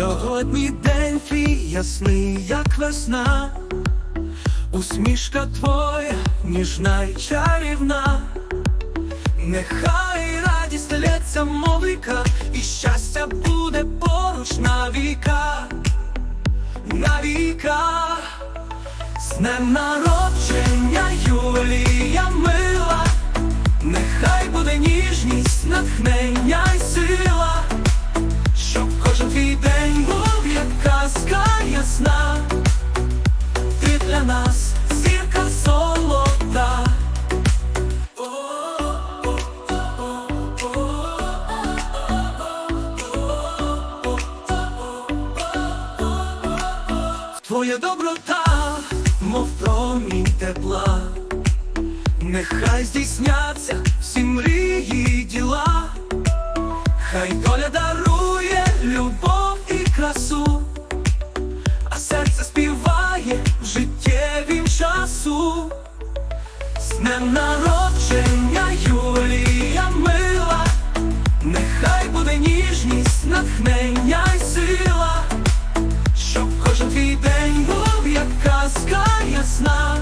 Сьогодні день твій ясний, як весна, усмішка твоя ніжна й чарівна, нехай радість лється мовика, і щастя буде поруч на віка, на віка, з днем народження Юлія мила, ясна, ти для нас зірка золота. Твоя доброта, мов промінь тепла, нехай здійсняться всі мрії красу, з днем народження Юлія мила, нехай буде ніжність, натхнення й сила, щоб кожен твій день був як казка ясна.